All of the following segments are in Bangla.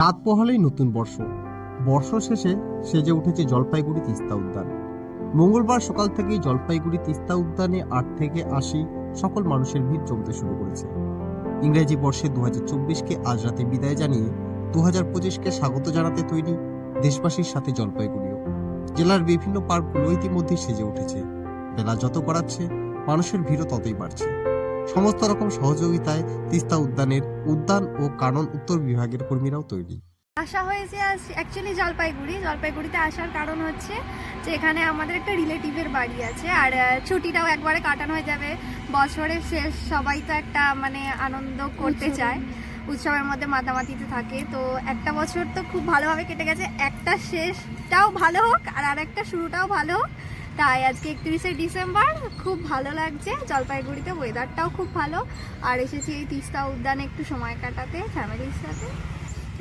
রাত পোহালেই নতুন বর্ষ। বর্ষ শেষে সেজে উঠেছে জলপাইগুড়ি তিস্তা উদ্যান। মঙ্গলবার সকাল থেকেই জলপাইগুড়ি তিস্তা উদ্যানে আট থেকে আশি সকল মানুষের ভিড় জমতে শুরু করেছে। ইংরেজি বর্ষে দু হাজার চব্বিশকে আজ রাতে বিদায় জানিয়ে দু হাজার পঁচিশকে স্বাগত জানাতে তৈরি দেশবাসীর সাথে জলপাইগুড়িও। জেলার বিভিন্ন পার্কগুলো ইতিমধ্যে সেজে উঠেছে। বেলা যত গড়াচ্ছে মানুষের ভিড়ও ততই বাড়ছে। সমস্ত রকম সহযোগিতায় তিস্তা উদ্যানের উদ্যান ও কানন উত্তর বিভাগের কর্মীরাও তৈরি। আসা হয়েছে আজ অ্যাকচুয়ালি জলপাইগুড়ি। জলপাইগুড়িতে আসার কারণ হচ্ছে যে এখানে আমাদের একটা রিলেটিভের বাড়ি আছে আর ছুটিটাও একবারে কাটানো হয়ে যাবে। বছরের শেষ সবাই তো একটা মানে আনন্দ করতে চায়। উৎসবের মধ্যে মাতামাতিতে থাকে। তো একটা বছর তো খুব ভালোভাবে কেটে গেছে। একটা শেষটাও ভালো হোক আর আরেকটা শুরুটাও ভালো হোক। তাই আজকে একত্রিশে ডিসেম্বর খুব ভালো লাগছে। জলপাইগুড়িতে ওয়েদারটাও খুব ভালো। আর এসেছি এই তিস্তা উদ্যানে একটু সময় কাটাতে ফ্যামিলির সাথে।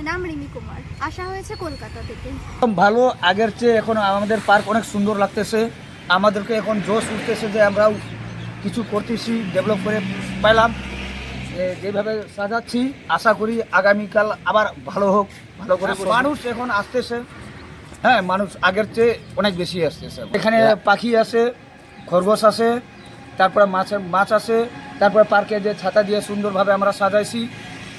নাম রিমি কুমার। আসা হয়েছে কলকাতা থেকে। একদম ভালো। আগের চেয়ে এখন আমাদের পার্ক অনেক সুন্দর লাগতেছে। আমাদেরকে এখন জোশ উঠতেছে যে আমরাও কিছু করতেছি ডেভেলপ করে পেলাম যেভাবে সাজাচ্ছি আশা করি আগামীকাল আবার ভালো হোক ভালো করে মানুষ এখন আসতেছে। হ্যাঁ মানুষ আগের চেয়ে অনেক বেশি আসতেছে এখানে পাখি আছে খরগোশ আছে তারপরে মাছ মাছ আছে তারপরে পার্কে যে ছাতা দিয়ে সুন্দরভাবে আমরা সাজাইছি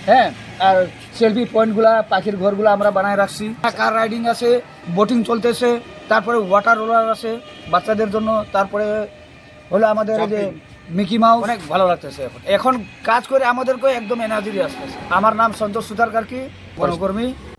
হ্যাঁ আর সেলফি পয়েন্টগুলা পাখির ঘরগুলো আমরা বানায় রাখছি। কার রাইডিং আছে বোটিং চলতেছে তারপরে ওয়াটার রোলার আছে বাচ্চাদের জন্য তারপরে হলো আমাদের এই যে মিকি মাউস অনেক ভালো লাগতেছে এখন। এখন কাজ করে আমাদেরকে একদম এনার্জি আসতেছে। আমার নাম সন্তোষ সুতার কার্কি বনকর্মী।